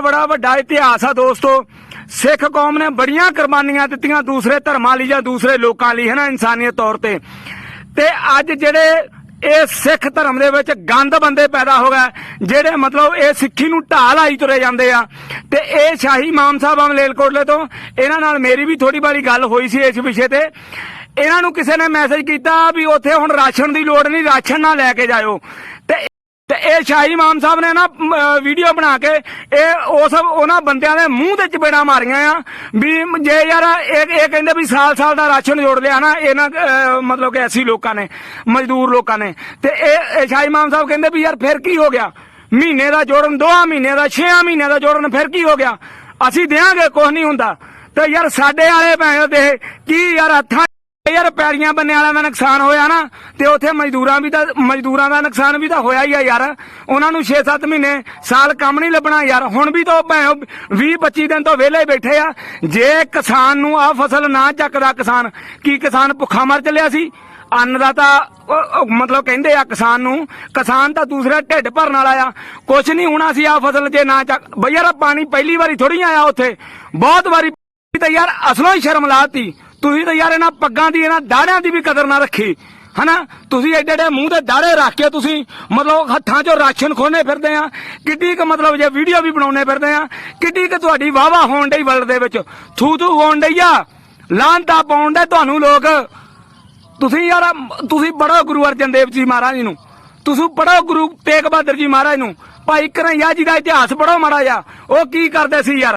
ਦਾ ਬੜਾ ਵੱਡਾ ਇਤਿਹਾਸ ਆ ਦੋਸਤੋ। ਸਿੱਖ ਕੌਮ ਨੇ ਬੜੀਆਂ ਕੁਰਬਾਨੀਆਂ ਦਿੱਤੀਆਂ ਦੂਸਰੇ ਧਰਮਾਂ ਲਈ ਜਾਂ ਦੂਸਰੇ ਲੋਕਾਂ ਲਈ ਹੈ ਨਾ ਇਨਸਾਨੀਅਤ ਤੌਰ ਤੇ। ਤੇ ਅੱਜ ਜਿਹੜੇ ਇਹ ਸਿੱਖ ਧਰਮ ਦੇ ਵਿੱਚ ਗੰਦ ਬੰਦੇ ਪੈਦਾ ਹੋ ਗਏ, ਜਿਹੜੇ ਮਤਲਬ ਇਹ ਸਿੱਖੀ ਨੂੰ ਢਾਹ ਲਾਈ ਤੁਰੇ ਜਾਂਦੇ ਆ। ਤੇ ਇਹ ਸ਼ਾਹੀ ਇਮਾਮ ਸਾਹਿਬ ਅਮਲੇਲਕੋਟਲੇ ਤੋਂ, ਇਹਨਾਂ ਨਾਲ ਮੇਰੀ ਵੀ ਥੋੜੀ ਬਾਰੀ ਗੱਲ ਹੋਈ ਸੀ ਇਸ ਵਿਸ਼ੇ ਤੇ। ਇਹਨਾਂ ਨੂੰ ਕਿਸੇ ਨੇ ਮੈਸੇਜ ਕੀਤਾ ਵੀ ਉੱਥੇ ਹੁਣ ਰਾਸ਼ਨ ਦੀ ਲੋੜ ਨਹੀਂ, ਰਾਸ਼ਨ ਨਾ ਲੈ ਕੇ ਜਾਇਓ। ਤੇ ਇਹ ਸ਼ਾਹੀ ਇਮਾਮ ਸਾਹਿਬ ਨੇ ਨਾ ਵੀਡੀਓ ਬਣਾ ਕੇ ਇਹ ਉਸ ਉਹਨਾਂ ਬੰਦਿਆਂ ਦੇ ਮੂੰਹ ਤੇ ਚਪੇੜਾਂ ਮਾਰੀਆਂ ਆ ਵੀ ਜੇ ਯਾਰ ਇਹ ਇਹ ਕਹਿੰਦੇ ਵੀ ਸਾਲ ਸਾਲ ਦਾ ਰਾਸ਼ਨ ਜੋੜ ਲਿਆ ਨਾ ਇਹਨਾਂ ਮਤਲਬ ਕਿ ਐਸੀ ਲੋਕਾਂ ਨੇ, ਮਜ਼ਦੂਰ ਲੋਕਾਂ ਨੇ। ਤੇ ਇਹ ਸ਼ਾਹੀ ਇਮਾਮ ਸਾਹਿਬ ਕਹਿੰਦੇ ਵੀ ਯਾਰ ਫਿਰ ਕੀ ਹੋ ਗਿਆ? ਮਹੀਨੇ ਦਾ ਜੋੜਨ, ਦੋਹਾਂ ਮਹੀਨੇ ਦਾ 6 ਮਹੀਨੇ ਦਾ ਜੋੜਨ, ਫਿਰ ਕੀ ਹੋ ਗਿਆ? ਅਸੀਂ ਦੇਾਂਗੇ ਕੁਝ ਨਹੀਂ ਹੁੰਦਾ। ਤੇ ਯਾਰ ਸਾਡੇ ਵਾਲੇ ਭੈਣ ਦੇ, ਕੀ ਯਾਰ ਹੱਥਾਂ ਯਾਰ ਪੈੜੀਆਂ ਬੰਨੇ ਵਾਲਿਆਂ ਦਾ ਨੁਕਸਾਨ ਹੋਇਆ ਨਾ, ਤੇ ਉੱਥੇ ਮਜ਼ਦੂਰਾਂ ਵੀ ਤਾਂ ਮਜ਼ਦੂਰਾਂ ਦਾ ਨੁਕਸਾਨ ਵੀ ਤਾਂ ਹੋਇਆ ਹੀ ਆ ਯਾਰ। ਉਹਨਾਂ ਨੂੰ 6-7 ਮਹੀਨੇ ਸਾਲ ਕੰਮ ਨਹੀਂ ਲੱਭਣਾ ਯਾਰ। ਹੁਣ ਵੀ ਤਾਂ 20-25 ਦਿਨ ਤੋਂ ਵਿਹਲੇ ਬੈਠੇ ਆ। ਜੇ ਕਿਸਾਨ ਨੂੰ ਆ ਫਸਲ ਨਾ ਚੱਕਦਾ ਕਿਸਾਨ, ਕੀ ਕਿਸਾਨ ਭੁੱਖਾ ਮਰ ਚੱਲਿਆ ਸੀ? ਅੰਨ ਦਾ ਤਾਂ ਮਤਲਬ ਕਹਿੰਦੇ ਆ ਕਿਸਾਨ ਨੂੰ, ਕਿਸਾਨ ਤਾਂ ਦੂਸਰਾ ਢਿੱਡ ਭਰਨ ਵਾਲਾ ਆ। ਕੁਛ ਨਹੀਂ ਹੋਣਾ ਸੀ ਆ ਫਸਲ ਜੇ ਨਾ ਚੱਕ ਬਈ ਯਾਰ ਪਾਣੀ ਪਹਿਲੀ ਵਾਰੀ ਥੋੜੀ ਆਇਆ ਉੱਥੇ। ਬਹੁਤ ਵਾਰੀ ਤਾਂ ਯਾਰ ਅਸਲੋਂ ਹੀ ਸ਼ਰਮ ਲਾਤੀ ਤੁਸੀਂ ਤਾਂ ਯਾਰ ਇਹਨਾਂ ਪੱਗਾਂ ਦੀ, ਇਹਨਾਂ ਦਾੜਿਆਂ ਦੀ ਵੀ ਕਦਰ ਨਾ ਰੱਖੀ। ਹਨਾ? ਤੁਸੀਂ ਐਡੇ ਐਡੇ ਮੂੰਹ ਤੇ ਦਾੜੇ ਰੱਖ ਕੇ ਤੁਸੀਂ। ਮਤਲਬ ਹੱਥਾਂ 'ਚੋਂ ਰਾਸ਼ਨ ਖੋਨੇ ਫਿਰਦੇ ਆ। ਕਿੱਡੀ ਕੁ ਮਤਲਬ ਜੇ ਵੀਡੀਓ ਵੀ ਬਣਾਉਣੇ ਫਿਰਦੇ ਆ। ਕਿੱਡੀ ਕੁ ਤੁਹਾਡੀ ਵਾਵਾ ਹੋਣ ਡਈ ਵਰਲਡ ਦੇ ਵਿੱਚ। ਥੂ ਥੂ ਹੋਣ ਡਈ ਆ। ਲਾਂਤਾ ਪਾਉਣ ਦੇ ਤੁਹਾਨੂੰ ਲੋਕ। ਤੁਸੀਂ ਯਾਰ, ਤੁਸੀਂ ਪੜੋ ਗੁਰੂ ਅਰਜਨ ਦੇਵ ਜੀ ਮਹਾਰਾਜ ਨੂੰ। ਤੁਸੀਂ ਪੜੋ ਗੁਰੂ ਤੇਗ ਬਹਾਦਰ ਜੀ ਮਹਾਰਾਜ ਨੂੰ। ਭਾਈ ਕਨ੍ਹਈਆ ਜੀ ਦਾ ਇਤਿਹਾਸ ਪੜੋ ਮਾੜਾ ਜਿਹਾ। ਉਹ ਕੀ ਕਰਦੇ ਸੀ ਯਾਰ?